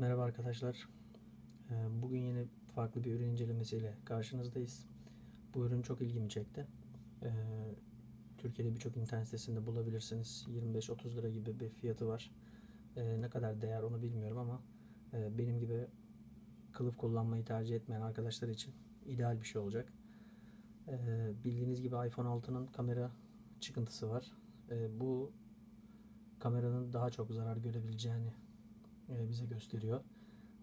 Merhaba arkadaşlar. Ee, Bugün yine farklı bir ürün incelemesiyle karşınızdayız. Bu ürün çok ilgimi çekti. Ee, Türkiye'de birçok internet sitesinde bulabilirsiniz. 25-30 lira gibi bir fiyatı var. Ee, Ne kadar değer onu bilmiyorum ama e, benim gibi kılıf kullanmayı tercih etmeyen arkadaşlar için ideal bir şey olacak. Bildiğiniz gibi iPhone 6'nın kamera çıkıntısı var. Bu kameranın daha çok zarar görebileceğini bize gösteriyor.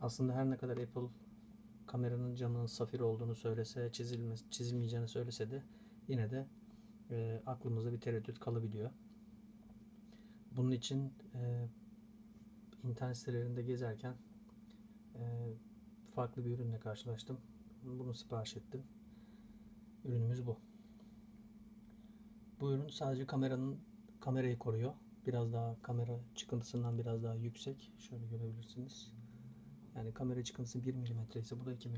Aslında her ne kadar Apple kameranın camının safir olduğunu söylese, çizilme, çizilmeyeceğini söylese de yine de e, aklımızda bir tereddüt kalabiliyor. Bunun için e, internet sitelerinde gezerken e, farklı bir ürünle karşılaştım. Bunu sipariş ettim. Ürünümüz bu. Bu ürün sadece kameranın kamerayı koruyor. Biraz daha kamera çıkıntısından biraz daha yüksek. Şöyle görebilirsiniz. Yani kamera çıkıntısı 1 mm ise bu da 2 mm.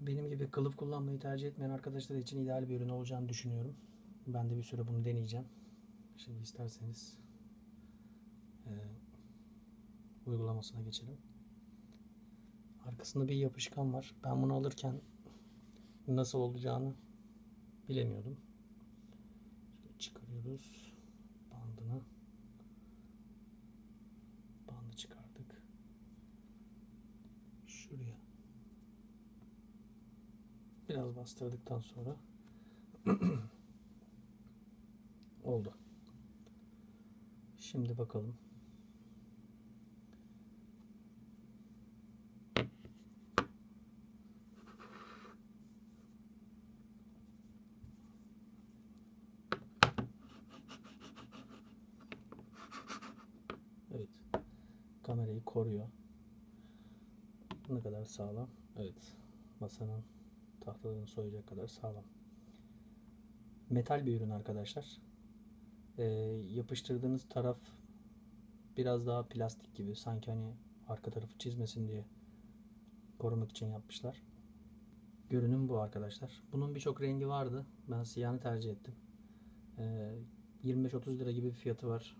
Benim gibi kılıf kullanmayı tercih etmeyen arkadaşlar için ideal bir ürün olacağını düşünüyorum. Ben de bir süre bunu deneyeceğim. Şimdi isterseniz e, uygulamasına geçelim. Arkasında bir yapışkan var. Ben bunu alırken nasıl olacağını bilemiyordum. Çıkarıyoruz bandını. Bandı çıkardık. Şuraya biraz bastırdıktan sonra oldu. Şimdi bakalım. Evet. Kamerayı koruyor. Ne kadar sağlam? Evet. Masanın tahtalarını soyacak kadar sağlam. Metal bir ürün arkadaşlar. Ee, yapıştırdığınız taraf biraz daha plastik gibi. Sanki hani arka tarafı çizmesin diye korumak için yapmışlar. Görünüm bu arkadaşlar. Bunun birçok rengi vardı. Ben siyahını tercih ettim. Ee, 25-30 lira gibi bir fiyatı var.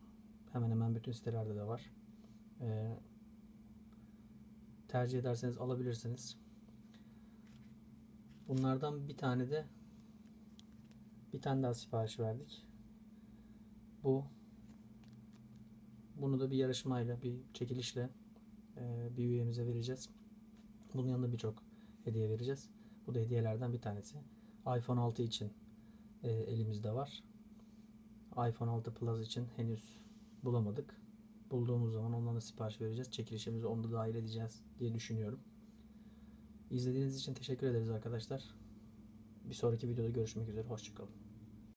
Hemen hemen bütün sitelerde de var. Ee, tercih ederseniz alabilirsiniz. Bunlardan bir tane de bir tane daha sipariş verdik. Bu bunu da bir yarışmayla, bir çekilişle e, bir üyemize vereceğiz. Bunun yanında birçok hediye vereceğiz. Bu da hediyelerden bir tanesi. iPhone 6 için e, elimizde var. iPhone 6 Plus için henüz bulamadık. Bulduğumuz zaman ondan da sipariş vereceğiz. Çekilişimizi onda dahil edeceğiz diye düşünüyorum. İzlediğiniz için teşekkür ederiz arkadaşlar. Bir sonraki videoda görüşmek üzere. Hoşçakalın.